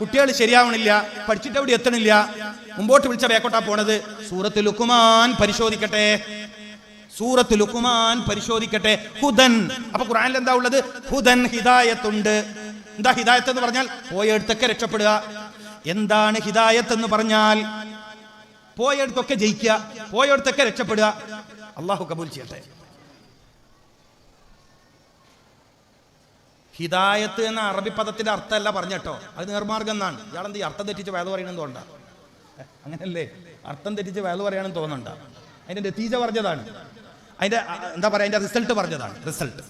കുട്ടികൾ ശരിയാവണില്ല പഠിച്ചിട്ട് അവിടെ എത്തണില്ല. മുമ്പോട്ട് വിളിച്ച ബേക്കോട്ടാ പോണത്. സൂറത്ത് ലുക്കുമാൻ പരിശോധിക്കട്ടെ. സൂറത്ത് ലുക്കുമാൻ പരിശോധിക്കട്ടെ. ഹുദൻ. അപ്പൊ ഖുറാനിൽ എന്താ ഉള്ളത്? ഹുദൻ ഹിദായത്തുണ്ട്. എന്താ ഹിദായത്ത് എന്ന് പറഞ്ഞാൽ പോയെടുത്തൊക്കെ രക്ഷപ്പെടുക. എന്താണ് ഹിദായത്ത് എന്ന് പറഞ്ഞാൽ പോയെടുത്തൊക്കെ ജയിക്കുക. പോയെടുത്തൊക്കെ രക്ഷപ്പെടുക. അള്ളാഹു കബൂൽ ചെയ്യട്ടെ. ഹിദായത്ത് എന്ന അറബി പദത്തിന്റെ അർത്ഥമല്ല പറഞ്ഞട്ടോ അത് നേർമാർഗം എന്നാണ്. ഇയാളെന്ത് അർത്ഥം തെറ്റിച്ച് വേദ പറയണമെന്ന് തോന്നണ്ട. അങ്ങനല്ലേ? അർത്ഥം തെറ്റിച്ച് വേദ പറയണമെന്ന് തോന്നണ്ട. അതിന്റെ നത്തീജ പറഞ്ഞതാണ്. അതിന്റെ എന്താ പറയാ? അതിന്റെ റിസൾട്ട് പറഞ്ഞതാണ്. റിസൾട്ട്.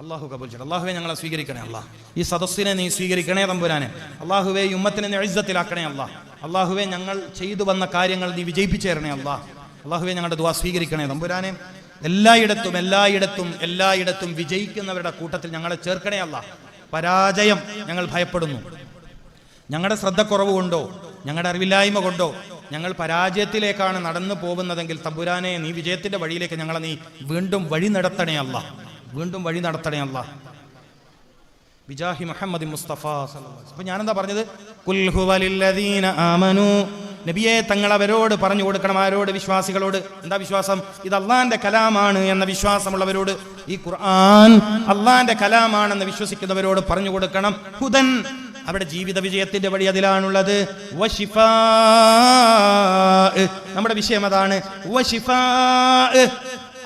അള്ളാഹു കബൂൽ ചെയ്യട്ടെ അള്ളാഹുവെ ഞങ്ങളെ സ്വീകരിക്കണേ അള്ളാഹ് ഈ സദസ്സിനെ നീ സ്വീകരിക്കണേ തമ്പുരാനെ. അള്ളാഹുവെ ഉമ്മത്തിനെ നീ ഇജ്ജത്തിലാക്കണേ അള്ളാഹ് അള്ളാഹുവെ ഞങ്ങൾ ചെയ്തു വന്ന കാര്യങ്ങൾ നീ വിജയിപ്പിച്ചേരണേ അള്ളാഹ് അള്ളാഹുവെ ഞങ്ങളുടെ ദുവാ സ്വീകരിക്കണേ തമ്പുരാനെ. എല്ലായിടത്തും എല്ലായിടത്തും എല്ലായിടത്തും വിജയിക്കുന്നവരുടെ കൂട്ടത്തിൽ ഞങ്ങളെ ചേർക്കണേ അല്ല. പരാജയം ഞങ്ങൾ ഭയപ്പെടുന്നു. ഞങ്ങളുടെ ശ്രദ്ധക്കുറവ് കൊണ്ടോ ഞങ്ങളുടെ അറിവില്ലായ്മ കൊണ്ടോ ഞങ്ങൾ പരാജയത്തിലേക്കാണ് നടന്നു പോകുന്നതെങ്കിൽ തമ്പുരാനെ നീ വിജയത്തിന്റെ വഴിയിലേക്ക് ഞങ്ങളെ നീ വീണ്ടും വഴി നടത്തണേ അല്ല. വീണ്ടും വഴി നടത്തണേ അല്ല. ബിജാഹി മുഹമ്മദ് മുസ്തഫ അപ്പൊ ഞാനെന്താ പറഞ്ഞത്? നബിയെ തങ്ങൾ അവരോട് പറഞ്ഞു കൊടുക്കണം ആരോട് വിശ്വാസികളോട്. എന്താ വിശ്വാസം? ഇത് അള്ളാന്റെ കലാമാണ് എന്ന വിശ്വാസമുള്ളവരോട് ഈ ഖുർആൻ അള്ളാന്റെ കലാമാണെന്ന് വിശ്വസിക്കുന്നവരോട് പറഞ്ഞു കൊടുക്കണം. ഹുദൻ അവിടെ ജീവിത വിജയത്തിന്റെ വഴി അതിലാണുള്ളത്. നമ്മുടെ വിഷയം അതാണ്.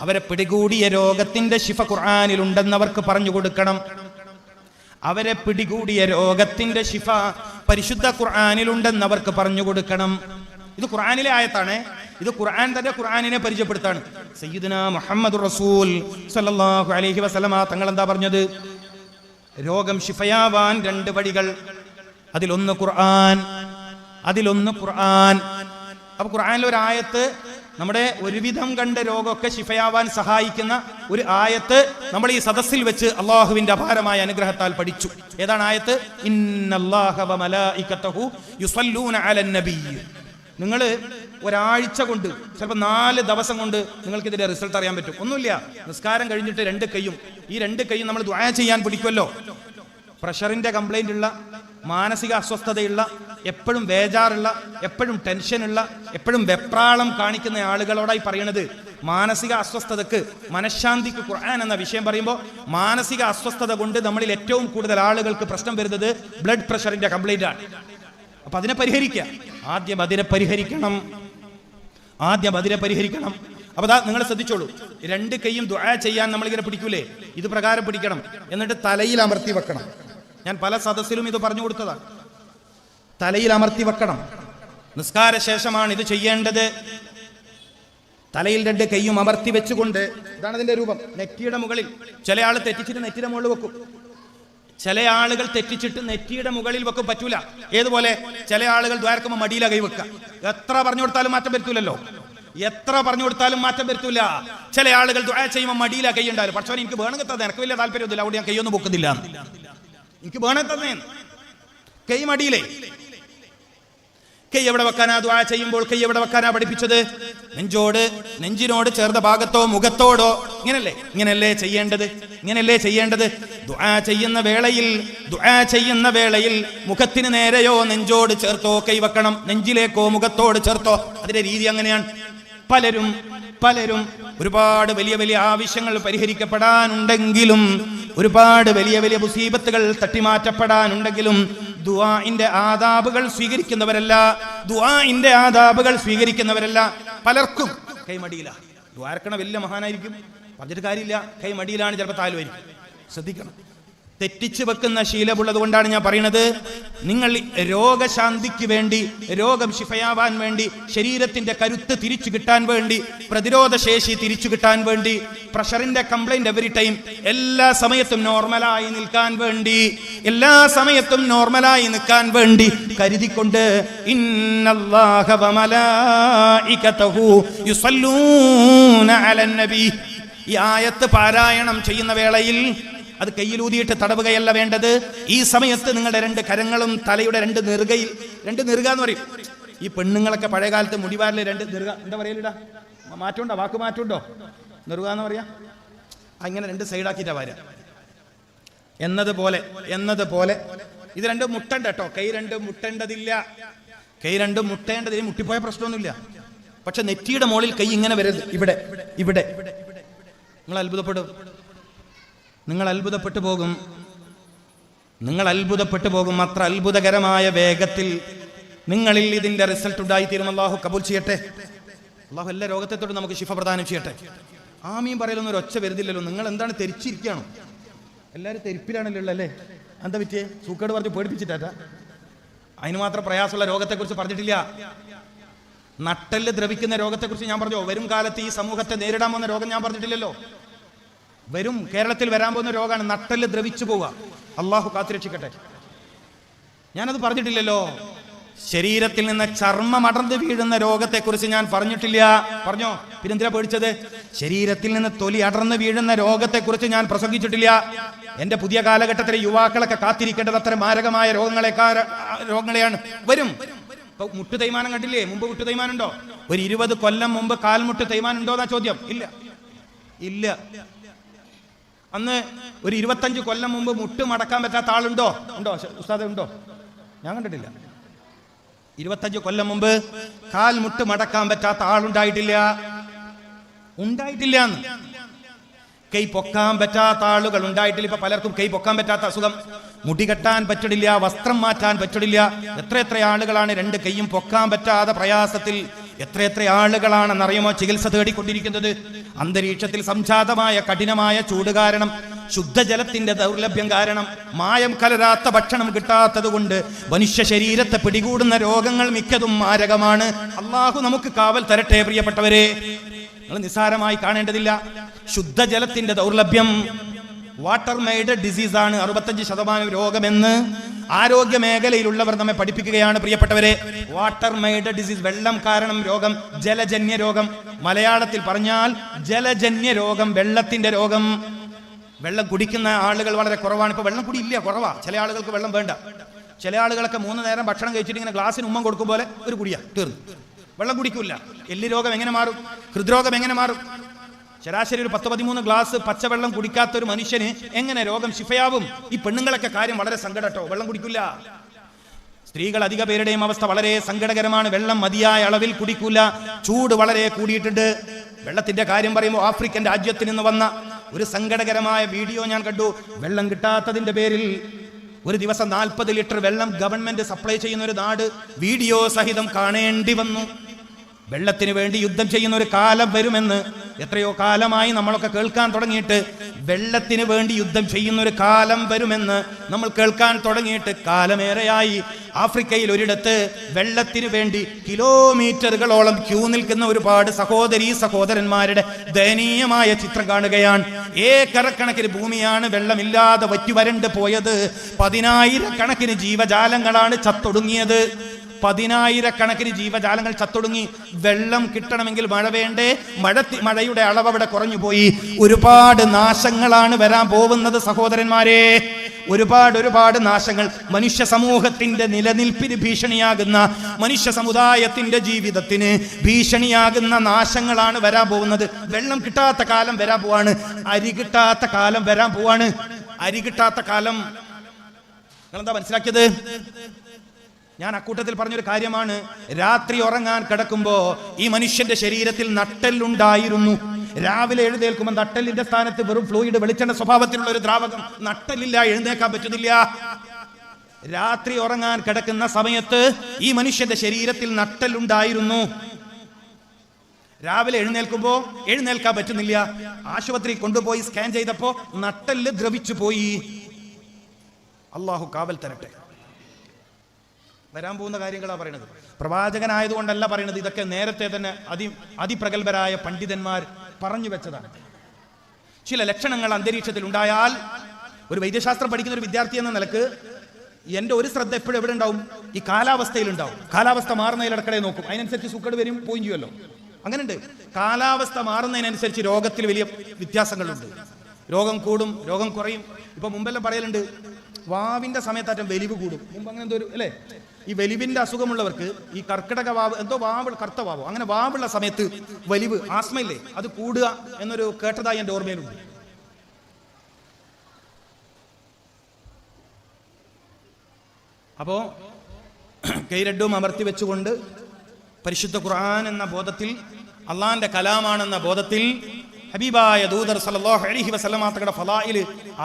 അവരെ പിടികൂടിയ രോഗത്തിന്റെ ശിഫ ഖുർആനിലുണ്ടെന്ന് അവർക്ക് പറഞ്ഞു കൊടുക്കണം. അവരെ പിടികൂടിയ രോഗത്തിന്റെ ശിഫ പരിശുദ്ധ ഖുർആാനിലുണ്ടെന്ന് അവർക്ക് പറഞ്ഞു കൊടുക്കണം. ഇത് ഖുർആാനിലെ ആയത്താണ്. ഇത് ഖുർആൻ തന്നെ ഖുർആാനിനെ പരിചയപ്പെടുത്താണ്. സയ്യിദുന മുഹമ്മദ് റസൂൽ സല്ലല്ലാഹു അലൈഹി വസല്ലമ തങ്ങൾ എന്താ പറഞ്ഞത്? രോഗം ശിഫയാവാൻ രണ്ട് വഴികൾ. അതിലൊന്ന് ഖുർആൻ അതിലൊന്ന് ഖുർആൻ. അപ്പൊ ഖുർആനിലെ ഒരു ആയത്ത് നമ്മുടെ ഒരുവിധം കണ്ട രോഗമൊക്കെ ശിഫയാവാൻ സഹായിക്കുന്ന ഒരു ആയത്ത് നമ്മൾ ഈ സദസ്സിൽ വെച്ച് അള്ളാഹുവിന്റെ അപാരമായ അനുഗ്രഹത്താൽ പഠിച്ചു. ഏതാണ് ആയത്ത്? നിങ്ങൾ ഒരാഴ്ച കൊണ്ട് ചിലപ്പോൾ നാല് ദിവസം കൊണ്ട് നിങ്ങൾക്ക് ഇതിന്റെ റിസൾട്ട് അറിയാൻ പറ്റും. ഒന്നുമില്ല. നിസ്കാരം കഴിഞ്ഞിട്ട് രണ്ട് കൈയും ഈ രണ്ട് കൈയും നമ്മൾ ദ്വായ ചെയ്യാൻ പിടിക്കുമല്ലോ. പ്രഷറിന്റെ കംപ്ലൈന്റ് ഉള്ള മാനസിക അസ്വസ്ഥതയുള്ള എപ്പോഴും വേജാറുള്ള എപ്പോഴും ടെൻഷനുള്ള എപ്പോഴും വെപ്രാളം കാണിക്കുന്ന ആളുകളോടായി പറയണത് മാനസിക അസ്വസ്ഥതക്ക് മനഃശാന്തിക്ക് ഖുർആൻ എന്ന വിഷയം പറയുമ്പോൾ മാനസിക അസ്വസ്ഥത കൊണ്ട് നമ്മളിൽ ഏറ്റവും കൂടുതൽ ആളുകൾക്ക് പ്രശ്നം വരുന്നത് ബ്ലഡ് പ്രഷറിന്റെ കംപ്ലൈന്റ് ആണ്. അപ്പൊ അതിനെ പരിഹരിക്കുക. ആദ്യം അതിനെ പരിഹരിക്കണം. ആദ്യം അതിനെ പരിഹരിക്കണം. അപ്പൊ ദാ നിങ്ങൾ ശ്രദ്ധിച്ചോളൂ. രണ്ട് കൈയും ദുആ ചെയ്യാൻ നമ്മളിങ്ങനെ പിടിക്കൂലേ? ഇത് പ്രകാരം പിടിക്കണം. എന്നിട്ട് തലയിൽ അമർത്തി വെക്കണം. ഞാൻ പല സദസ്സിലും ഇത് പറഞ്ഞു കൊടുത്തതാണ് തലയിൽ അമർത്തി വെക്കണം. നിസ്കാര ശേഷമാണ് ഇത് ചെയ്യേണ്ടത്. തലയിൽ രണ്ട് കൈയും അമർത്തി വെച്ചുകൊണ്ട് ഇതാണ് അതിന്റെ രൂപം നെറ്റിയുടെ മുകളിൽ. ചില ആൾ തെറ്റിച്ചിട്ട് നെറ്റിയുടെ മുകളിൽ വെക്കും. ചില ആളുകൾ തെറ്റിച്ചിട്ട് നെറ്റിയുടെ മുകളിൽ വെക്കും പറ്റൂല. ഏതുപോലെ? ചില ആളുകൾ ദ്വാരക്കുമ്പോൾ മടിയില കൈ വെക്കുക. എത്ര പറഞ്ഞു കൊടുത്താലും മാറ്റം വരുത്തൂലല്ലോ. എത്ര പറഞ്ഞു കൊടുത്താലും മാറ്റം വരുത്തൂല. ചില ആളുകൾ ദ്വാര ചെയ്യുമ്പോൾ മടിയില കൈ ഉണ്ടാവില്ല പക്ഷേ എനിക്ക് വേണമെങ്കിൽ നിനക്ക് വലിയ താല്പര്യമൊന്നുമില്ല. അവിടെ ഞാൻ കൈയൊന്നും പൊക്കുന്നില്ല. എനിക്ക് വേണേ തന്നേ കൈ മടിയിലേ. കൈ എവിടെ വെക്കാനാ ദ്വാ ചെയ്യുമ്പോൾ? കൈ എവിടെ വെക്കാനാ പഠിപ്പിച്ചത്? നെഞ്ചോട് നെഞ്ചിനോട് ചേർന്ന ഭാഗത്തോ മുഖത്തോടോ? ഇങ്ങനല്ലേ? ഇങ്ങനല്ലേ ചെയ്യേണ്ടത്? ഇങ്ങനല്ലേ ചെയ്യേണ്ടത്? ദ്വാ ചെയ്യുന്ന വേളയിൽ ദ്വാ ചെയ്യുന്ന വേളയിൽ മുഖത്തിന് നേരെയോ നെഞ്ചോട് ചേർത്തോ കൈ വെക്കണം. നെഞ്ചിലേക്കോ മുഖത്തോട് ചേർത്തോ? അതിന്റെ രീതി അങ്ങനെയാണ്. പലരും പലരും ഒരുപാട് വലിയ വലിയ ആവശ്യങ്ങൾ പരിഹരിക്കപ്പെടാനുണ്ടെങ്കിലും ഒരുപാട് വലിയ വലിയ മുസീബത്തുകൾ തട്ടിമാറ്റപ്പെടാനുണ്ടെങ്കിലും ദുആഇന്റെ ആദാബുകൾ സ്വീകരിക്കുന്നവരല്ല ദുആഇന്റെ ആദാബുകൾ സ്വീകരിക്കുന്നവരല്ല. പലർക്കും കൈമടിയില ദ്വാരക്കണ വലിയ മഹാനായിരിക്കും. പറഞ്ഞിട്ട് കാര്യമില്ല. കൈമടിയിലാണ് ചിലപ്പോൾ താലുമായിരിക്കും ശ്രദ്ധിക്കണം. തെറ്റിച്ച് വെക്കുന്ന ശീലമുള്ളത് കൊണ്ടാണ് ഞാൻ പറയുന്നത്. നിങ്ങൾ രോഗശാന്തിക്ക് വേണ്ടി രോഗം ശിഫയാവാൻ വേണ്ടി ശരീരത്തിന്റെ കരുത്ത് തിരിച്ചു കിട്ടാൻ വേണ്ടി പ്രതിരോധ ശേഷി തിരിച്ചു കിട്ടാൻ വേണ്ടി പ്രഷറിന്റെ കംപ്ലൈന്റ് എവറി ടൈം എല്ലാ സമയത്തും നോർമലായി നിൽക്കാൻ വേണ്ടി എല്ലാ സമയത്തും നോർമലായി നിൽക്കാൻ വേണ്ടി കരുതിക്കൊണ്ട് ഈ ആയത്ത് പാരായണം ചെയ്യുന്ന വേളയിൽ അത് കയ്യിലൂതിയിട്ട് തടവുകയല്ല വേണ്ടത്. ഈ സമയത്ത് നിങ്ങളുടെ രണ്ട് കരങ്ങളും തലയുടെ രണ്ട് നെറുകയിൽ രണ്ട് നെറുക എന്ന് പറയും. ഈ പെണ്ണുങ്ങളൊക്കെ പഴയകാലത്ത് മുടിവാരിലെ രണ്ട് നെറുക എന്താ പറയലിടാ? മാറ്റമുണ്ടോ? വാക്ക് മാറ്റമുണ്ടോ? നെറുക എന്ന് പറയാ? അങ്ങനെ രണ്ട് സൈഡാക്കിയിട്ടാ വരാ. എന്നതുപോലെ എന്നതുപോലെ. ഇത് രണ്ടും മുട്ടണ്ട കേട്ടോ. കൈ രണ്ടും മുട്ടേണ്ടതില്ല. കൈ രണ്ടും മുട്ടേണ്ടതിന് മുട്ടിപ്പോയ പ്രശ്നമൊന്നുമില്ല. പക്ഷെ നെറ്റിയുടെ മുകളിൽ കൈ ഇങ്ങനെ വരരുത്. ഇവിടെ ഇവിടെ. നിങ്ങൾ അത്ഭുതപ്പെടും. നിങ്ങൾ അത്ഭുതപ്പെട്ടു പോകും. നിങ്ങൾ അത്ഭുതപ്പെട്ടു പോകും. അത്ര അത്ഭുതകരമായ വേഗത്തിൽ നിങ്ങളിൽ ഇതിന്റെ റിസൾട്ട് ഉണ്ടായിത്തീരും അള്ളാഹു കബൂൽ ചെയ്യട്ടെ. അള്ളാഹു എല്ലാ രോഗത്തെ തൊട്ട് നമുക്ക് ശിഫ പ്രദാനം ചെയ്യട്ടെ. ആമീൻ പറയലൊന്നും ഒരു ഒച്ച വരുന്നില്ലല്ലോ. നിങ്ങൾ എന്താണ് തെരിച്ചിരിക്കുകയാണോ? എല്ലാവരും തെരിപ്പിലാണല്ലോ അല്ലേ എന്താ പറ്റിയേ? സൂക്കേട് പറഞ്ഞ് പേടിപ്പിച്ചിട്ടാ? അതിന് മാത്രം പ്രയാസമുള്ള രോഗത്തെക്കുറിച്ച് പറഞ്ഞിട്ടില്ല. നട്ടൽ ദ്രവിക്കുന്ന രോഗത്തെക്കുറിച്ച് ഞാൻ പറഞ്ഞു? വരും കാലത്ത് ഈ സമൂഹത്തെ നേരിടാൻ പോകുന്ന രോഗം ഞാൻ പറഞ്ഞിട്ടില്ലല്ലോ. വരും. കേരളത്തിൽ വരാൻ പോകുന്ന രോഗമാണ് നട്ടൽ ദ്രവിച്ചു പോവുക. അള്ളാഹു കാത്തിരക്ഷിക്കട്ടെ ഞാനത് പറഞ്ഞിട്ടില്ലല്ലോ. ശരീരത്തിൽ നിന്ന് ചർമ്മം അടർന്ന് വീഴുന്ന രോഗത്തെക്കുറിച്ച് ഞാൻ പറഞ്ഞിട്ടില്ല. പറഞ്ഞോ? പിന്നെന്തിനാ പേടിച്ചത്? ശരീരത്തിൽ നിന്ന് തൊലി അടർന്നു വീഴുന്ന രോഗത്തെക്കുറിച്ച് ഞാൻ പ്രസംഗിച്ചിട്ടില്ല. എന്റെ പുതിയ കാലഘട്ടത്തിലെ യുവാക്കളൊക്കെ കാത്തിരിക്കേണ്ടത് അത്ര മാരകമായ രോഗങ്ങളെക്കാ രോഗങ്ങളെയാണ്. വരും. ഇപ്പൊ മുട്ടു തേയ്മാനം കണ്ടില്ലേ? മുമ്പ് മുട്ടു തേയ്മാനുണ്ടോ ഒരു ഇരുപത് കൊല്ലം മുമ്പ് കാൽമുട്ട് തേയ്മാനുണ്ടോ എന്നാ ചോദ്യം. ഇല്ല. ഇല്ല. അന്ന് ഒരു ഇരുപത്തഞ്ച് കൊല്ലം മുമ്പ് മുട്ട് മടക്കാൻ പറ്റാത്ത ആളുണ്ടോ? ഉണ്ടോ? ഉസ്താദ് ഉണ്ടോ? ഞാൻ കണ്ടിട്ടില്ല. ഇരുപത്തഞ്ച് കൊല്ലം മുമ്പ് കാൽ മുട്ട് മടക്കാൻ പറ്റാത്ത ആളുണ്ടായിട്ടില്ല. ഉണ്ടായിട്ടില്ല കൈ പൊക്കാൻ പറ്റാത്ത ആളുകൾ ഉണ്ടായിട്ടില്ല. ഇപ്പൊ പലർക്കും കൈ പൊക്കാൻ പറ്റാത്ത അസുഖം. മുടി കെട്ടാൻ പറ്റില്ല വസ്ത്രം മാറ്റാൻ പറ്റില്ല. എത്ര എത്ര ആളുകളാണ് രണ്ട് കൈയും പൊക്കാൻ പറ്റാതെ പ്രയാസത്തിൽ എത്ര എത്ര ആളുകളാണെന്നറിയുമോ ചികിത്സ തേടിക്കൊണ്ടിരിക്കുന്നത്? അന്തരീക്ഷത്തിൽ സംജാതമായ കഠിനമായ ചൂട് കാരണം ശുദ്ധജലത്തിന്റെ ദൗർലഭ്യം കാരണം മായം കലരാത്ത ഭക്ഷണം കിട്ടാത്തത് കൊണ്ട് മനുഷ്യ ശരീരത്തെ പിടികൂടുന്ന രോഗങ്ങൾ മിക്കതും മാരകമാണ്. അള്ളാഹു നമുക്ക് കാവൽ തരട്ടെ പ്രിയപ്പെട്ടവരെ. നിങ്ങൾ നിസ്സാരമായി കാണേണ്ടതില്ല. ശുദ്ധജലത്തിന്റെ ദൗർലഭ്യം വാട്ടർ മെയ്ഡ് ഡിസീസ് ആണ്. അറുപത്തഞ്ച് ശതമാനം രോഗമെന്ന് ആരോഗ്യ മേഖലയിലുള്ളവർ നമ്മെ പഠിപ്പിക്കുകയാണ്. പ്രിയപ്പെട്ടവരെ വാട്ടർ മെയ്ഡ് ഡിസീസ് വെള്ളം കാരണം രോഗം ജലജന്യ രോഗം. മലയാളത്തിൽ പറഞ്ഞാൽ ജലജന്യ രോഗം വെള്ളത്തിന്റെ രോഗം. വെള്ളം കുടിക്കുന്ന ആളുകൾ വളരെ കുറവാണ്. ഇപ്പൊ വെള്ളം കുടിയില്ല കുറവാ. ചില ആളുകൾക്ക് വെള്ളം വേണ്ട. ചില ആളുകളൊക്കെ മൂന്ന് നേരം ഭക്ഷണം കഴിച്ചിട്ട് ഇങ്ങനെ ഗ്ലാസ്സിന് ഉമ്മം കൊടുക്കും പോലെ ഒരു കുടിയാ തീർന്നു. വെള്ളം കുടിക്കില്ല. എല്ല് രോഗം എങ്ങനെ മാറും? ഹൃദ്രോഗം എങ്ങനെ മാറും? ശരാശരി ഒരു പത്ത് പതിമൂന്ന് ഗ്ലാസ് പച്ചവെള്ളം കുടിക്കാത്ത ഒരു മനുഷ്യന് എങ്ങനെ രോഗം ശിഫയാവും? ഈ പെണ്ണുങ്ങളൊക്കെ കാര്യം വളരെ സങ്കടട്ടോ. വെള്ളം കുടിക്കില്ല. സ്ത്രീകൾ അധിക പേരുടെയും അവസ്ഥ വളരെ സങ്കടകരമാണ്. വെള്ളം മതിയായ അളവിൽ കുടിക്കൂല. ചൂട് വളരെ കൂടിയിട്ടുണ്ട്. വെള്ളത്തിന്റെ കാര്യം പറയുമ്പോൾ ആഫ്രിക്കൻ രാജ്യത്തിൽ നിന്ന് വന്ന ഒരു സങ്കടകരമായ വീഡിയോ ഞാൻ കണ്ടു. വെള്ളം കിട്ടാത്തതിന്റെ പേരിൽ ഒരു ദിവസം നാൽപ്പത് ലിറ്റർ വെള്ളം ഗവൺമെന്റ് സപ്ലൈ ചെയ്യുന്ന ഒരു നാട് വീഡിയോ സഹിതം കാണേണ്ടി വന്നു. വെള്ളത്തിന് വേണ്ടി യുദ്ധം ചെയ്യുന്ന ഒരു കാലം വരുമെന്ന് എത്രയോ കാലമായി നമ്മളൊക്കെ കേൾക്കാൻ തുടങ്ങിയിട്ട് വെള്ളത്തിന് വേണ്ടി യുദ്ധം ചെയ്യുന്ന ഒരു കാലം വരുമെന്ന് നമ്മൾ കേൾക്കാൻ തുടങ്ങിയിട്ട് കാലമേറെയായി. ആഫ്രിക്കയിൽ ഒരിടത്ത് വെള്ളത്തിന് വേണ്ടി കിലോമീറ്ററുകളോളം ക്യൂ നിൽക്കുന്ന ഒരുപാട് സഹോദരി സഹോദരന്മാരുടെ ദയനീയമായ ചിത്രം കാണുകയാണ്. ഏക്കറക്കണക്കിന് ഭൂമിയാണ് വെള്ളമില്ലാതെ വറ്റി വരണ്ട് പോയത്. പതിനായിരക്കണക്കിന് ജീവജാലങ്ങളാണ് ചത്തൊടുങ്ങിയത്. പതിനായിരക്കണക്കിന് ജീവജാലങ്ങൾ ചത്തൊടുങ്ങി വെള്ളം കിട്ടണമെങ്കിൽ മഴ വേണ്ടേ? മഴ മഴയുടെ അളവ് അവിടെ കുറഞ്ഞു പോയി ഒരുപാട് നാശങ്ങളാണ് വരാൻ പോകുന്നത് സഹോദരന്മാരെ. ഒരുപാട് ഒരുപാട് നാശങ്ങൾ മനുഷ്യ സമൂഹത്തിന്റെ നിലനിൽപ്പിന് ഭീഷണിയാകുന്ന മനുഷ്യ സമുദായത്തിന്റെ ജീവിതത്തിന് ഭീഷണിയാകുന്ന നാശങ്ങളാണ് വരാൻ പോകുന്നത്. വെള്ളം കിട്ടാത്ത കാലം വരാൻ പോവാണ്. അരി കിട്ടാത്ത കാലം വരാൻ പോവാണ്. അരി കിട്ടാത്ത കാലം. നിങ്ങളെന്താ മനസ്സിലാക്കിയത്? ഞാൻ അക്കൂട്ടത്തിൽ പറഞ്ഞൊരു കാര്യമാണ്. രാത്രി ഉറങ്ങാൻ കിടക്കുമ്പോ ഈ മനുഷ്യന്റെ ശരീരത്തിൽ നട്ടെല്ലുണ്ടായിരുന്നു. രാവിലെ എഴുന്നേൽക്കുമ്പോൾ നട്ടെല്ലിന്റെ സ്ഥാനത്ത് വെറും ഫ്ലൂയിഡ് വെളിച്ചെണ്ണ സ്വഭാവത്തിലുള്ള ഒരു ദ്രാവകം നട്ടെല്ലില്ല എഴുന്നേക്കാൻ പറ്റുന്നില്ല. രാത്രി ഉറങ്ങാൻ കിടക്കുന്ന സമയത്ത് ഈ മനുഷ്യന്റെ ശരീരത്തിൽ നട്ടെല്ലുണ്ടായിരുന്നു. രാവിലെ എഴുന്നേൽക്കുമ്പോ എഴുന്നേൽക്കാൻ പറ്റുന്നില്ല. ആശുപത്രി കൊണ്ടുപോയി സ്കാൻ ചെയ്തപ്പോ നട്ടെല്ല് ദ്രവിച്ചു പോയി അള്ളാഹു കാവൽ തരട്ടെ. വരാൻ പോകുന്ന കാര്യങ്ങളാണ് പറയുന്നത് പ്രവാചകനായതുകൊണ്ടല്ല പറയുന്നത് ഇതൊക്കെ നേരത്തെ തന്നെ അതി അതിപ്രഗത്ഭരായ പണ്ഡിതന്മാർ പറഞ്ഞു വെച്ചതാണ്. ചില ലക്ഷണങ്ങൾ അന്തരീക്ഷത്തിൽ ഉണ്ടായാൽ ഒരു വൈദ്യശാസ്ത്രം പഠിക്കുന്ന ഒരു വിദ്യാർത്ഥി എന്ന നിലയ്ക്ക് എന്റെ ഒരു ശ്രദ്ധ എപ്പോഴും എവിടെ ഉണ്ടാവും? ഈ കാലാവസ്ഥയിൽ ഉണ്ടാവും. കാലാവസ്ഥ മാറുന്നതിലിടക്കടെ നോക്കും. അതിനനുസരിച്ച് സുക്കട് വരും പോയി ചെയ്യുമല്ലോ. അങ്ങനെയുണ്ട്. കാലാവസ്ഥ മാറുന്നതിനനുസരിച്ച് രോഗത്തിൽ വലിയ വ്യത്യാസങ്ങളുണ്ട്. രോഗം കൂടും രോഗം കുറയും. ഇപ്പൊ മുമ്പെല്ലാം പറയലുണ്ട് വാവിന്റെ സമയത്താറ്റം വലിവ് കൂടും. മുമ്പ് അങ്ങനെ എന്തോ അല്ലേ? ഈ വലിവിന്റെ അസുഖമുള്ളവർക്ക് ഈ കർക്കിടക വാവ് എന്തോ വാവ് കറുത്ത വാവോ? അങ്ങനെ വാവുള്ള സമയത്ത് വലിവ് ആസ്മയില്ലേ? അത് കൂടുക എന്നൊരു കേട്ടതായി എന്റെ ഓർമ്മയിലുണ്ട്. അപ്പോ കൈരഡും അമർത്തി വെച്ചുകൊണ്ട് പരിശുദ്ധ ഖുർആൻ എന്ന ബോധത്തിൽ അള്ളാന്റെ കലാമാണെന്ന ബോധത്തിൽ ഹബീബായ ദൂതർ സല്ലല്ലാഹു അലൈഹി വസല്ലമ തങ്ങളുടെ ഫലായിൽ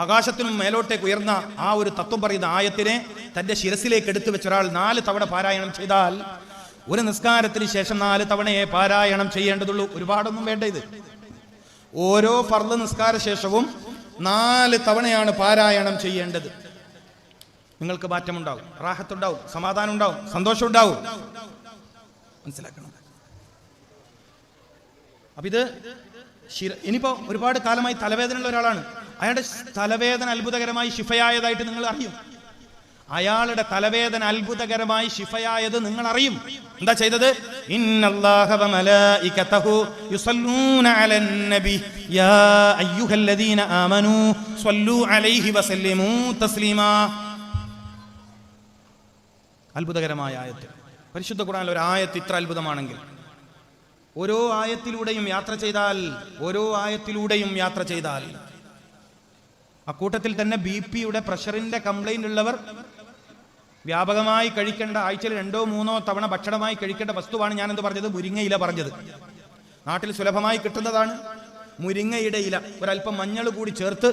ആകാശത്തിനും മേലോട്ടേക്ക് ഉയർന്ന ആ ഒരു തത്വം പറയുന്ന ആയത്തിനെ തന്റെ ശിരസിലേക്ക് എടുത്തു വെച്ച ഒരാൾ നാല് തവണ പാരായണം ചെയ്താൽ ഒരു നിസ്കാരത്തിന് ശേഷം നാല് തവണയെ പാരായണം ചെയ്യേണ്ടതുള്ളൂ. ഒരുപാടൊന്നും വേണ്ട ഇത്. ഓരോ ഫർദ് നിസ്കാര ശേഷവും നാല് തവണയാണ് പാരായണം ചെയ്യേണ്ടത്. നിങ്ങൾക്ക് മാറ്റമുണ്ടാവും റാഹത്തുണ്ടാവും സമാധാനം ഉണ്ടാവും സന്തോഷം ഉണ്ടാവും മനസ്സിലാക്കണം. അപ്പൊ ഇത് ഇനിയിപ്പോ ഒരുപാട് കാലമായി തലവേദനയുള്ള ഒരാളാണ്. അയാളുടെ തലവേദന അത്ഭുതകരമായി ശിഫയായതായിട്ട് നിങ്ങൾ അറിയും. അയാളുടെ തലവേദന അത്ഭുതകരമായി ശിഫയായത് നിങ്ങൾ അറിയും. എന്താ ചെയ്തത്? അത്ഭുതകരമായ ആയത്ത്. പരിശുദ്ധ ഖുർആനിൽ ഒരു ആയത്ത് ഇത്ര അത്ഭുതമാണെങ്കിൽ ഓരോ ആയത്തിലൂടെയും യാത്ര ചെയ്താൽ ഓരോ ആയത്തിലൂടെയും യാത്ര ചെയ്താൽ. അക്കൂട്ടത്തിൽ തന്നെ ബി പിയുടെ പ്രഷറിന്റെ കംപ്ലൈന്റ് ഉള്ളവർ വ്യാപകമായി കഴിക്കേണ്ട ആഴ്ചയിൽ രണ്ടോ മൂന്നോ തവണ ഭക്ഷണമായി കഴിക്കേണ്ട വസ്തുവാണ് ഞാൻ എന്ത് പറഞ്ഞത്? മുരിങ്ങയില പറഞ്ഞത്. നാട്ടിൽ സുലഭമായി കിട്ടുന്നതാണ് മുരിങ്ങയുടെ ഇല. ഒരല്പം മഞ്ഞൾ കൂടി ചേർത്ത്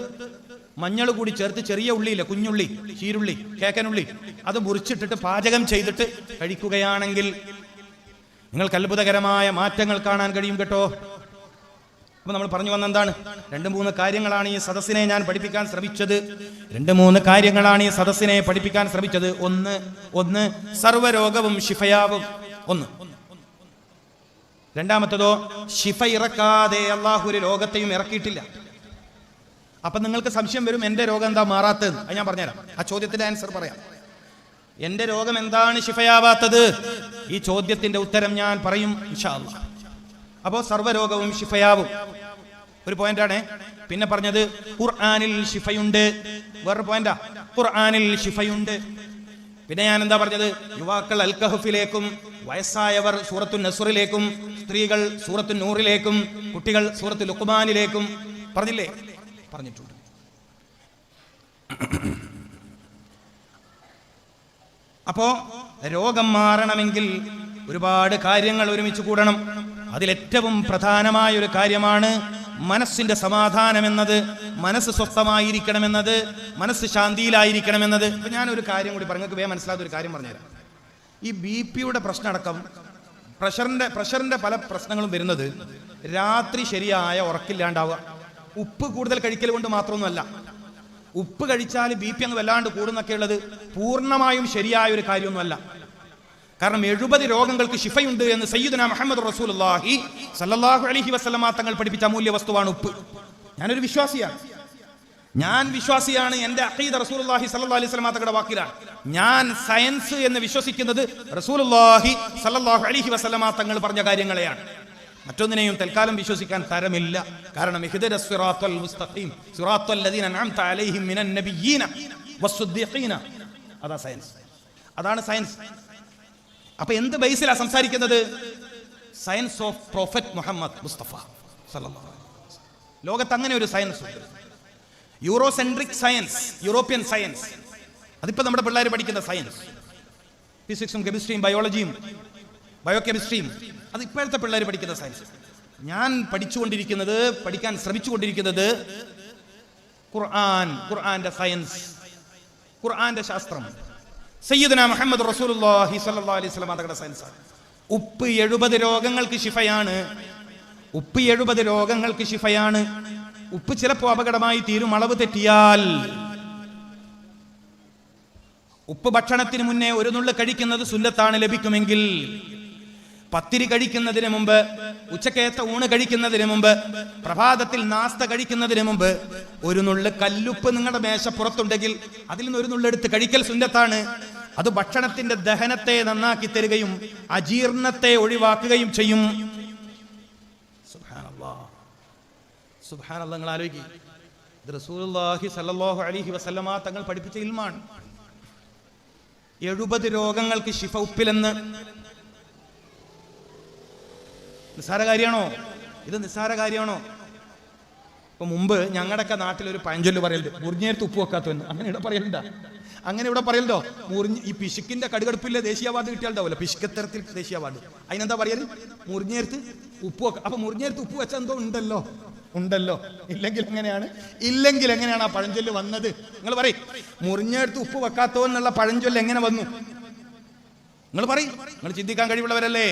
മഞ്ഞൾ കൂടി ചേർത്ത് ചെറിയ ഉള്ളിയില്ല കുഞ്ഞുള്ളി ചീരുള്ളി കേക്കനുള്ളി അത് മുറിച്ചിട്ടിട്ട് പാചകം ചെയ്തിട്ട് കഴിക്കുകയാണെങ്കിൽ നിങ്ങൾക്ക് അത്ഭുതകരമായ മാറ്റങ്ങൾ കാണാൻ കഴിയും കേട്ടോ. അപ്പൊ നമ്മൾ പറഞ്ഞു വന്ന എന്താണ് രണ്ട് മൂന്ന് കാര്യങ്ങളാണ് ഈ സദസ്സിനെ ഞാൻ പഠിപ്പിക്കാൻ ശ്രമിച്ചത്. രണ്ട് മൂന്ന് കാര്യങ്ങളാണ് ഈ സദസ്സിനെ പഠിപ്പിക്കാൻ ശ്രമിച്ചത്. ഒന്ന് ഒന്ന് സർവരോഗവും ശിഫയാവും. ഒന്ന്. രണ്ടാമത്തതോ ശിഫ ഇറക്കാതെ അള്ളാഹു ഒരു രോഗത്തെയും ഇറക്കിയിട്ടില്ല. അപ്പൊ നിങ്ങൾക്ക് സംശയം വരും എന്റെ രോഗം എന്താ മാറാത്തത്? അത് ഞാൻ പറഞ്ഞുതരാം. ആ ചോദ്യത്തിന്റെ ആൻസർ പറയാം. എന്റെ രോഗം എന്താണ് ശിഫയാവാത്തത്? ഈ ചോദ്യത്തിന്റെ ഉത്തരം ഞാൻ പറയും ഇൻഷാ അല്ലാ അപ്പോ സർവരോഗവും ശിഫയാവും. ഒരു പോയിന്റാണ്. പിന്നെ പറഞ്ഞത് ഖുർആാനിൽ ശിഫയുണ്ട്. വേറൊരു പോയിന്റാ. ഖുർആാനിൽ ശിഫയുണ്ട്. പിന്നെ ഞാൻ എന്താ പറഞ്ഞത്? യുവാക്കൾ അൽ കഹഫിലേക്കും വയസ്സായവർ സൂറത്തു നസുറിലേക്കും സ്ത്രീകൾ സൂറത്തു നൂറിലേക്കും കുട്ടികൾ സൂറത്ത് ലുക്കുമാനിലേക്കും പറഞ്ഞില്ലേ? പറഞ്ഞിട്ടുണ്ട്. അപ്പോ രോഗം മാറണമെങ്കിൽ ഒരുപാട് കാര്യങ്ങൾ ഒരുമിച്ച് കൂടണം. അതിലേറ്റവും പ്രധാനമായ ഒരു കാര്യമാണ് മനസ്സിന്റെ സമാധാനം എന്നത് മനസ്സ് സ്വസ്ഥമായിരിക്കണമെന്നത് മനസ്സ് ശാന്തിയിലായിരിക്കണമെന്നത്. ഇപ്പൊ ഞാനൊരു കാര്യം കൂടി പറഞ്ഞു വേ മനസ്സിലാത്ത ഒരു കാര്യം പറഞ്ഞുതരാം. ഈ ബി പിയുടെ പ്രശ്നം അടക്കം പ്രഷറിന്റെ പ്രഷറിന്റെ പല പ്രശ്നങ്ങളും വരുന്നത് രാത്രി ശരിയായ ഉറക്കില്ലാണ്ടാവുക. ഉപ്പ് കൂടുതൽ കഴിക്കൽ കൊണ്ട് മാത്രമൊന്നുമല്ല. ഉപ്പ് കഴിച്ചാൽ ബി പി അങ്ങ് വല്ലാണ്ട് കൂടുന്നൊക്കെ ഉള്ളത് പൂർണമായും ശരിയായ ഒരു കാര്യമൊന്നുമല്ല. കാരണം എഴുപത് രോഗങ്ങൾക്ക് ശിഫയുണ്ട് എന്ന് സയ്യിദുന മുഹമ്മദ് റസൂലുള്ളാഹി സല്ലല്ലാഹു അലൈഹി വസല്ലമ തങ്ങൾ പഠിപ്പിച്ച അമൂല്യ വസ്തുവാണ് ഉപ്പ്. ഞാനൊരു വിശ്വാസിയാണ്. ഞാൻ വിശ്വാസിയാണ് എന്റെ അഖീദ റസൂലുള്ളാഹി സല്ലല്ലാഹു അലൈഹി വസല്ലമ തങ്ങളുടെ വാക്കിലാണ്. ഞാൻ സയൻസ് എന്ന് വിശ്വസിക്കുന്നത് റസൂലുള്ളാഹി സല്ലല്ലാഹു അലൈഹി വസല്ലമ തങ്ങൾ പറഞ്ഞ കാര്യങ്ങളെയാണ്. മറ്റൊന്നിനെയും തൽക്കാലം വിശ്വസിക്കാൻ തരമില്ല. കാരണം അതാ സയൻസ് അതാണ് സയൻസ് അപ്പൊ എന്ത് ബേസിലാ സംസാരിക്കുന്നത്? Science of prophet Muhammad Mustafa ലോകത്ത് അങ്ങനെ ഒരു സയൻസ് ഉണ്ട്. യൂറോസെൻട്രിക് സയൻസ് യൂറോപ്യൻ സയൻസ് അതിപ്പോ നമ്മുടെ പിള്ളേർ പഠിക്കുന്ന സയൻസ് ഫിസിക്സും കെമിസ്ട്രിയും ബയോളജിയും ബയോ കെമിസ്ട്രിയും അത് ഇപ്പോഴത്തെ പിള്ളേർ പഠിക്കുന്ന സയൻസ് ഞാൻ പഠിച്ചുകൊണ്ടിരിക്കുന്നത് പഠിക്കാൻ ശ്രമിച്ചുകൊണ്ടിരിക്കുന്നത് ഖുർആൻ ഖുർആന്റെ സയൻസ് ഖുർആന്റെ ശാസ്ത്രം. സയ്യിദന മുഹമ്മദ് റസൂലുള്ളാഹി സ്വല്ലല്ലാഹു അലൈഹി വസല്ലം ഉപ്പ് എഴുപത് രോഗങ്ങൾക്ക് ശിഫയാണ്. ഉപ്പ് എഴുപത് രോഗങ്ങൾക്ക് ശിഫയാണ്. ഉപ്പ് ചിലപ്പോൾ അപകടമായി തീരും അളവ് തെറ്റിയാൽ. ഉപ്പ് ഭക്ഷണത്തിന് മുന്നേ ഒരു നുള്ളു കഴിക്കുന്നത് സുന്നത്താണ് ലഭിക്കുമെങ്കിൽ പത്തിരി കഴിക്കുന്നതിന് മുമ്പ് ഉച്ചക്കേത്ത ഊണ് കഴിക്കുന്നതിന് മുമ്പ് പ്രഭാതത്തിൽ നാസ്ത കഴിക്കുന്നതിന് മുമ്പ് ഒരു നുള്ള് കല്ലുപ്പ് നിങ്ങളുടെ മേശപ്പുറത്തുണ്ടെങ്കിൽ അതിൽ നിന്ന് ഒരു നുള്ളെടുത്ത് കഴിക്കൽ സുന്നത്താണ്. അത് ഭക്ഷണത്തിന്റെ ദഹനത്തെ നന്നാക്കി തരികയും അജീർണത്തെ ഒഴിവാക്കുകയും ചെയ്യും. സുബ്ഹാനല്ലാഹ് നിങ്ങൾ വസല്ലമ തങ്ങൾ പഠിപ്പിച്ച ഇൽമാണ്. എഴുപത് രോഗങ്ങൾക്ക് ശിഫ ഉപ്പിലെന്ന് നിസ്സാര കാര്യമാണോ ഇത് നിസ്സാര കാര്യമാണോ ഇപ്പൊ മുമ്പ് നാട്ടിൽ ഒരു പഴഞ്ചൊല്ല് പറയലുണ്ട് മുറിഞ്ഞേരത്ത് ഉപ്പ് വെക്കാത്തവന്ന് അങ്ങനെ ഇവിടെ പറയലുണ്ട. അങ്ങനെ ഇവിടെ പറയലുണ്ടോ? മുറിഞ്ഞ് ഈ പിശുക്കിന്റെ കടുകടുപ്പില്ല ദേശീയ അവാർഡ് കിട്ടിയാലുണ്ടാവില്ല പിശുക്കത്തരത്തിൽ ദേശീയ അവാർഡ് അതിനെന്താ പറയൽ മുറിഞ്ഞേരത്ത് ഉപ്പ് വെക്കാം. അപ്പൊ മുറിഞ്ഞേരത്ത് ഉപ്പ് വെച്ച എന്തോ ഉണ്ടല്ലോ. ഉണ്ടല്ലോ. ഇല്ലെങ്കിൽ എങ്ങനെയാണ്? ഇല്ലെങ്കിൽ എങ്ങനെയാണ് ആ പഴഞ്ചൊല്ല് വന്നത്? നിങ്ങൾ പറയും. മുറിഞ്ഞെടുത്ത് ഉപ്പ് വെക്കാത്തോ എന്നുള്ള പഴഞ്ചൊല്ല് എങ്ങനെ വന്നു? നിങ്ങൾ പറയും. നിങ്ങൾ ചിന്തിക്കാൻ കഴിവുള്ളവരല്ലേ?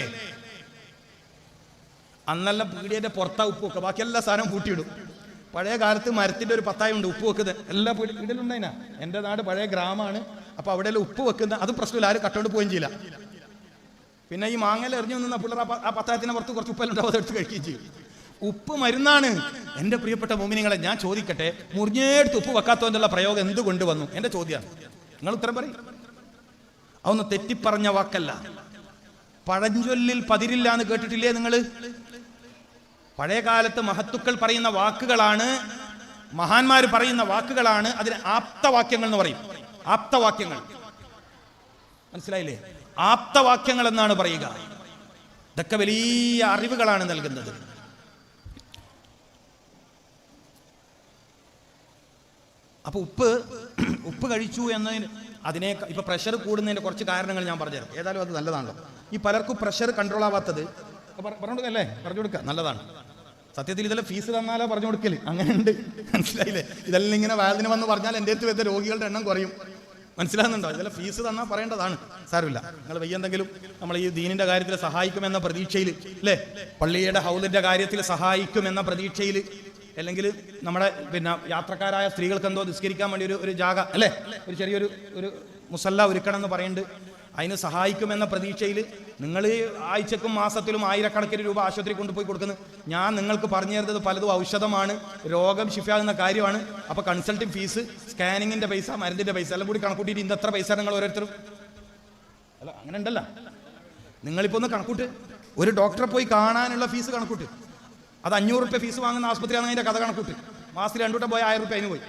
അന്നെല്ലാം പീടിയന്റെ പുറത്താ ഉപ്പ് വെക്കുക. ബാക്കി എല്ലാ സാധനവും കൂട്ടിയിടും. പഴയ കാലത്ത് മരത്തിന്റെ ഒരു പത്തായം ഉണ്ട് ഉപ്പ് വെക്കുന്നത്. എല്ലാ പീടി പീടിയിലുണ്ടായിനാ എന്റെ നാട് പഴയ ഗ്രാമമാണ്. അപ്പോൾ അവിടെ ഉപ്പ് വെക്കുന്ന അത് പ്രശ്നമില്ല. ആരും കട്ടോണ്ട് പോവുകയും ചെയ്യില്ല. പിന്നെ ഈ മാങ്ങല എറിഞ്ഞു നിന്ന പിള്ളേർ ആ പത്തായത്തിന്റെ പുറത്ത് കുറച്ച് ഉപ്പെല്ലാം ഉണ്ടാവും. അതെടുത്ത് കഴിക്കുകയും ചെയ്യും. ഉപ്പ് മരുന്നാണ്. എന്റെ പ്രിയപ്പെട്ട മോമിനിങ്ങളെ ഞാൻ ചോദിക്കട്ടെ. മുറിഞ്ഞേടുത്ത് ഉപ്പ് വെക്കാത്തതിന്റെ പ്രയോഗം എന്ത് കൊണ്ടുവന്നു എന്റെ ചോദ്യമാണ്. നിങ്ങൾ ഉത്തരം പറയും. അതൊന്ന് തെറ്റിപ്പറഞ്ഞ വാക്കല്ല. പഴഞ്ചൊല്ലിൽ പതിരില്ല എന്ന് കേട്ടിട്ടില്ലേ നിങ്ങൾ? പഴയ കാലത്ത് മഹത്തുക്കൾ പറയുന്ന വാക്കുകളാണ് മഹാന്മാർ പറയുന്ന വാക്കുകളാണ് അതിന് ആപ്തവാക്യങ്ങൾ എന്ന് പറയും. ആപ്തവാക്യങ്ങൾ. മനസ്സിലായില്ലേ? ആപ്തവാക്യങ്ങൾ എന്നാണ് പറയുക. ഇതൊക്കെ വലിയ അറിവുകളാണ് നൽകുന്നത്. അപ്പൊ ഉപ്പ് ഉപ്പ് കഴിച്ചു എന്നതിന് അതിനെ ഇപ്പൊ പ്രഷർ കൂടുന്നതിന്റെ കുറച്ച് കാരണങ്ങൾ ഞാൻ പറഞ്ഞുതരാം. ഏതായാലും അത് നല്ലതാണല്ലോ. ഈ പലർക്കും പ്രഷർ കൺട്രോൾ ആവാത്തത് പറഞ്ഞു കൊടുക്കല്ലേ പറഞ്ഞു കൊടുക്കുക നല്ലതാണ്. സത്യത്തിൽ ഇതെല്ലാം ഫീസ് തന്നാലോ പറഞ്ഞു കൊടുക്കൽ അങ്ങനെയുണ്ട്. മനസ്സിലായില്ലേ? ഇതെല്ലാം ഇങ്ങനെ വേദന വന്ന് പറഞ്ഞാൽ എന്റെ അടുത്ത് വരുന്ന രോഗികളുടെ എണ്ണം കുറയും. മനസ്സിലാകുന്നുണ്ടോ? ഇതെല്ലാം ഫീസ് തന്നാൽ പറയേണ്ടതാണ്. സാരമില്ല. നിങ്ങൾ വയ്യെന്തെങ്കിലും നമ്മൾ ഈ ദീനിന്റെ കാര്യത്തിൽ സഹായിക്കുമെന്ന പ്രതീക്ഷയിൽ അല്ലേ? പള്ളിയുടെ ഹൗലിന്റെ കാര്യത്തിൽ സഹായിക്കുമെന്ന പ്രതീക്ഷയിൽ അല്ലെങ്കിൽ നമ്മുടെ പിന്നെ യാത്രക്കാരായ സ്ത്രീകൾക്ക് എന്തോ നിസ്കരിക്കാൻ വേണ്ടി ഒരു ഒരു ജാഗ അല്ലേ? ഒരു ചെറിയൊരു ഒരു മുസല്ല ഒരുക്കണം എന്ന് പറയുന്നുണ്ട്. അതിന് സഹായിക്കുമെന്ന പ്രതീക്ഷയിൽ നിങ്ങൾ ആഴ്ചക്കും മാസത്തിലും ആയിരക്കണക്കിന് രൂപ ആശുപത്രി കൊണ്ടുപോയി കൊടുക്കുന്നത് ഞാൻ നിങ്ങൾക്ക് പറഞ്ഞു തരുന്നത് പലതും ഔഷധമാണ് രോഗം ശിഫാകുന്ന കാര്യമാണ്. അപ്പോൾ കൺസൾട്ടിങ് ഫീസ് സ്കാനിങ്ങിന്റെ പൈസ മരുന്നിന്റെ പൈസ എല്ലാം കൂടി കണക്കൂട്ടിയിട്ട് ഇന്ന് എത്ര പൈസ നിങ്ങൾ ഓരോരുത്തരും? അല്ല അങ്ങനെ ഉണ്ടല്ല. നിങ്ങളിപ്പോൾ ഒന്ന് കണക്കൂട്ട്. ഒരു ഡോക്ടറെ പോയി കാണാനുള്ള ഫീസ് കണക്കൂട്ട്. അത് അഞ്ഞൂറ് റുപ്യ ഫീസ് വാങ്ങുന്ന ആസ്പത്രിയാണ് അതിന്റെ കഥ കണക്കൂട്ട്. മാസത്തിൽ രണ്ടു വട്ടം പോയി ആയിരം റുപ്യ അതിന് പോയി.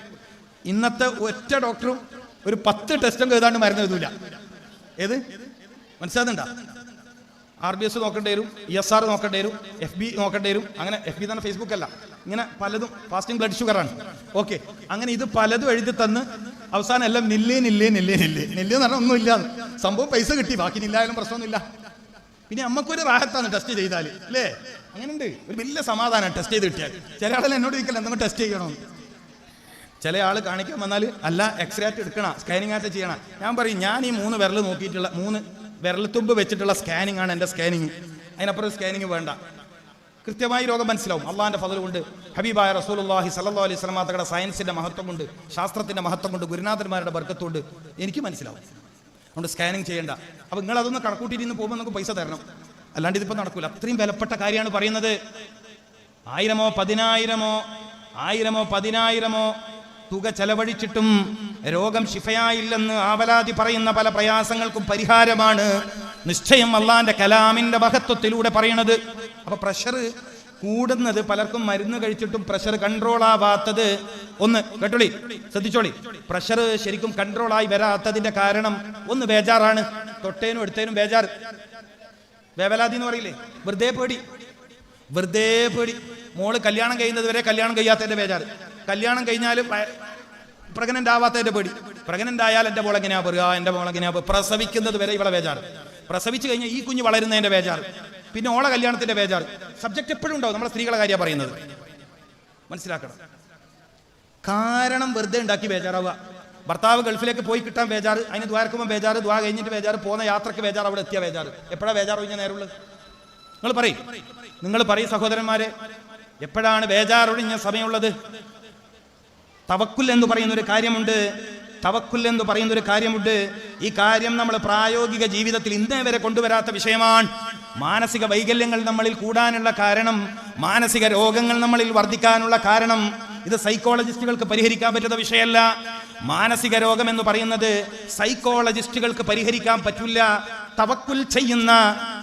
ഇന്നത്തെ ഒറ്റ ഡോക്ടറും ഒരു പത്ത് ടെസ്റ്റും എഴുതാണ്ട് മരുന്ന് എഴുതൂല. ഏത്? മനസ്സിലാകുന്നുണ്ടോ? ആർ ബി എസ് നോക്കേണ്ടി വരും ഇ എസ് ആർ നോക്കേണ്ടി വരും എഫ് ബി നോക്കേണ്ടി വരും. അങ്ങനെ എഫ് ബി തന്നെ ഫേസ്ബുക്ക് അല്ല. ഇങ്ങനെ പലതും ഫാസ്റ്റിംഗ് ബ്ലഡ് ഷുഗർ ആണ്. ഓക്കെ അങ്ങനെ ഇത് പലതും എഴുതി തന്ന് അവസാനം എല്ലാം നില്ലേ നില്ലേ നില്ലേ നില്ലേ. നില്ലേ എന്ന് പറഞ്ഞാൽ ഒന്നുമില്ല സംഭവം പൈസ കിട്ടി. ബാക്കി നില്ലായാലും പ്രശ്നമൊന്നുമില്ല. പിന്നെ അമ്മക്കൊരു റാഹത്താണ് ടെസ്റ്റ് ചെയ്താൽ അല്ലേ? അങ്ങനെയുണ്ട്. ഒരു വലിയ സമാധാനം ടെസ്റ്റ് ചെയ്ത് കിട്ടിയാൽ ചില ആളെല്ലാം എന്നോട് ചോദിക്കല എന്തെങ്കിലും ടെസ്റ്റ് ചെയ്യണമെന്ന് ചില ആൾ കാണിക്കാൻ വന്നാൽ അല്ല എക്സ്റേ ആയിട്ട് എടുക്കണം സ്കാനിങ് ആയിട്ട് ചെയ്യണം. ഞാൻ പറയും ഞാൻ ഈ മൂന്ന് വിരൽ നോക്കിയിട്ടുള്ള മൂന്ന് വിരൽത്തുമ്പ് വെച്ചിട്ടുള്ള സ്കാനിങ് ആണ് എന്റെ സ്കാനിങ് അതിനപ്പുറം സ്കാനിങ് വേണ്ട. കൃത്യമായി രോഗം മനസ്സിലാവും. അള്ളാഹിന്റെ ഫതൽ കൊണ്ട് ഹബീബായ റസൂലുള്ളാഹി സല്ലാ അലൈഹി വസല്ലം തങ്ങളുടെ സയൻസിന്റെ മഹത്വം കൊണ്ട് ശാസ്ത്രത്തിന്റെ മഹത്വം കൊണ്ട് ഗുരുനാഥന്മാരുടെ ബർക്കത്തുകൊണ്ട് എനിക്ക് മനസ്സിലാവും. അതുകൊണ്ട് സ്കാനിങ് ചെയ്യേണ്ട. അപ്പൊ നിങ്ങൾ അതൊന്ന് കണക്കൂട്ടിയിട്ട് ഇന്ന് പോകുമ്പോൾ നമുക്ക് പൈസ തരണം. അല്ലാണ്ട് ഇതിപ്പോ നടക്കൂല. അത്രയും വിലപ്പെട്ട കാര്യമാണ് പറയുന്നത്. ആയിരമോ പതിനായിരമോ ആയിരമോ പതിനായിരമോ തുക ചെലവഴിച്ചിട്ടും രോഗം ശിഫയായില്ലെന്ന് ആവലാതി പറയുന്ന പല പ്രയാസങ്ങൾക്കും പരിഹാരമാണ്. നിശ്ചയം അള്ളാന്റെ കലാമിന്റെ മഹത്വത്തിലൂടെ പറയണത്. അപ്പൊ പ്രഷർ കൂടുന്നത് പലർക്കും മരുന്ന് കഴിച്ചിട്ടും പ്രഷർ കൺട്രോൾ ആവാത്തത് ഒന്ന് കേട്ടോളി ശ്രദ്ധിച്ചോളി. പ്രഷർ ശരിക്കും കൺട്രോൾ ആയി വരാത്തതിന്റെ കാരണം ഒന്ന് ബേജാറാണ്. തൊട്ടേനും എടുത്തേനും ബേജാറ്. വേവലാതി എന്ന് പറയില്ലേ? വെറുതെ പേടി. വെറുതെ പേടി. മോൾ കല്യാണം കഴിയുന്നത് വരെ കല്യാണം കഴിയാത്തതിന്റെ ബേജാറ്. കല്യാണം കഴിഞ്ഞാൽ പ്രഗ്നന്റ് ആവാത്തതിന്റെ പേടി. പ്രഗ്നന്റ് ആയാൽ എന്റെ മോൾ എങ്ങനെയാ പറയുക എന്റെ മോൾ എങ്ങനെയാ? പ്രസവിക്കുന്നത് വരെ ഇവളെ ബേജാറ്. പ്രസവിച്ചു കഴിഞ്ഞാൽ ഈ കുഞ്ഞ് വളരുന്നതിന്റെ ബേജാറ്. പിന്നെ ഓളെ കല്യാണത്തിന്റെ ബേജാറ്. സബ്ജക്റ്റ് എപ്പോഴും ഉണ്ടാവും. നമ്മളെ സ്ത്രീകളെ കാര്യം പറയുന്നത്. മനസ്സിലാക്കണം. കാരണം വെറുതെ ഉണ്ടാക്കി ബേജാറാവുക. ഭർത്താവ് ഗൾഫിലേക്ക് പോയി കിട്ടാൻ ബേജാറ്. അതിന് ദ്വാരക്കുമ്പോൾ ബേജാറ് ദ്വാ കഴിഞ്ഞിട്ട് ബേജാറ്. പോകുന്ന യാത്രയ്ക്ക് ബേജാറ് അവിടെ എത്തിയ ബേജാറ്. എപ്പോഴാണ് ബേജാറ് ഒഴിഞ്ഞ നേരമുള്ളത് നിങ്ങൾ പറയും. നിങ്ങൾ പറയും സഹോദരന്മാരെ. എപ്പോഴാണ് ബേജാറൊഴിഞ്ഞ സമയമുള്ളത്? തവക്കുൽ എന്ന് പറയുന്ന ഒരു കാര്യമുണ്ട്. തവക്കുൽ എന്ന് പറയുന്ന ഒരു കാര്യമുണ്ട്. ഈ കാര്യം നമ്മൾ പ്രായോഗിക ജീവിതത്തിൽ ഇന്നേ വരെ കൊണ്ടുവരാത്ത വിഷയമാണ്. മാനസിക വൈകല്യങ്ങൾ നമ്മളിൽ കൂടാനുള്ള കാരണം മാനസിക രോഗങ്ങൾ നമ്മളിൽ വർദ്ധിക്കാനുള്ള കാരണം ഇത് സൈക്കോളജിസ്റ്റുകൾക്ക് പരിഹരിക്കാൻ പറ്റുന്ന വിഷയമല്ല. മാനസിക രോഗം എന്ന് പറയുന്നത് സൈക്കോളജിസ്റ്റുകൾക്ക് പരിഹരിക്കാൻ പറ്റില്ല. തവക്കുൽ ചെയ്യുന്ന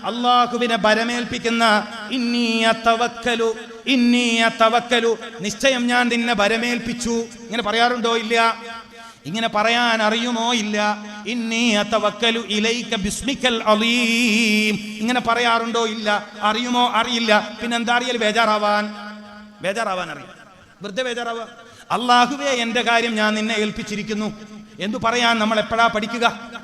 അള്ളാഹുവിനെ ബരമേൽപ്പിക്കുന്ന ഇന്നീയ തവക്കലു ഇന്നീയ തവക്കലു നിശ്ചയം ഞാൻ നിന്നെ ബരമേൽപ്പിച്ചു ഇങ്ങനെ പറയാറുണ്ടോ? ഇല്ല. ഇങ്ങനെ പറയാൻ അറിയുമോ? ഇല്ല. ഇന്നീയത്തവക്കലു ഇലൈക്ക ഇലൈക ബിസ്മിക്കൽ അലീം ഇങ്ങനെ പറയാറുണ്ടോ? ഇല്ല. അറിയുമോ? അറിയില്ല. പിന്നെന്താ അറിയൽ? ബേജാറാവാൻ. ബേജാറാവാൻ അറിയാം. വെറുതെ ബേജാറാവുക അള്ളാഹുവേ എന്റെ കാര്യം ഞാൻ നിന്നെ ഏൽപ്പിച്ചിരിക്കുന്നു. എന്തു പറയാൻ നമ്മൾ എപ്പോഴാ പഠിക്കുക?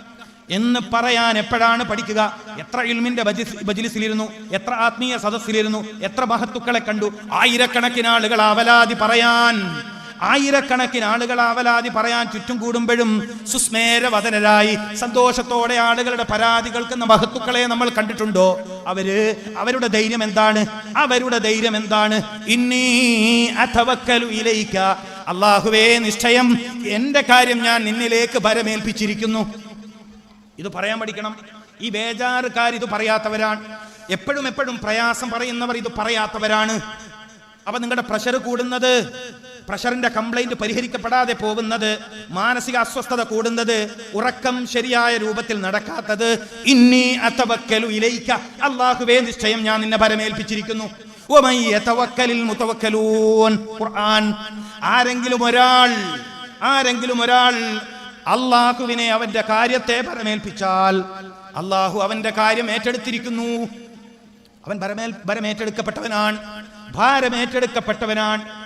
എന്ന് പറയാൻ എപ്പോഴാണ് പഠിക്കുക? എത്ര ഇൽമിന്റെ ബജിലിസിലിരുന്നു? എത്ര ആത്മീയ സദസ്സിലിരുന്നു? എത്ര മഹത്തുക്കളെ കണ്ടു? ആയിരക്കണക്കിന് ആളുകൾ അവലാതി പറയാൻ. ആയിരക്കണക്കിന് ആളുകൾ അവലാതി പറയാൻ ചുറ്റും കൂടുമ്പോഴും സുസ്മേരവതനരായി സന്തോഷത്തോടെ ആളുകളുടെ പരാതി കേൾക്കുന്ന മഹത്തുക്കളെ നമ്മൾ കണ്ടിട്ടുണ്ടോ? അവർ അവരുടെ ധൈര്യം എന്താണ്? അവരുടെ ധൈര്യം എന്താണ്? ഇന്നീ അഥവക്കലു ഇലയിക്ക അള്ളാഹുവേ നിശ്ചയം എന്റെ കാര്യം ഞാൻ നിന്നിലേക്ക് ഭരമേൽപ്പിച്ചിരിക്കുന്നു. ഇത് പറയാൻ പഠിക്കണം. ഈ ബേജാറുകാർ ഇത് പറയാത്തവരാണ്. എപ്പോഴും എപ്പോഴും പ്രയാസം പറയുന്നവർ ഇത് പറയാത്തവരാണ്. അപ്പൊ നിങ്ങളുടെ പ്രഷർ കൂടുന്നത് പ്രഷറിന്റെ കംപ്ലൈന്റ് പരിഹരിക്കപ്പെടാതെ പോകുന്നത് മാനസിക അസ്വസ്ഥത കൂടുന്നത് ഉറക്കം ശരിയായ രൂപത്തിൽ നടക്കാത്തത് ഇന്നി അത്തവക്കലു ഇലയിക്ക അള്ളാഹുവേ നിശ്ചയം ഞാൻ നിന്നെ പരമേൽപ്പിച്ചിരിക്കുന്നു ആരെങ്കിലും ഒരാൾ ആരെങ്കിലും ഒരാൾ അള്ളാഹുവിനെ അവന്റെ കാര്യത്തെ പരമേൽപ്പിച്ചാൽ അള്ളാഹു അവന്റെ കാര്യം ഏറ്റെടുത്തിരിക്കുന്നു. അവൻ പരമേൽ പരമേറ്റെടുക്കപ്പെട്ടവനാണ് ഭാരമേറ്റെടുക്കപ്പെട്ടവനാണ്.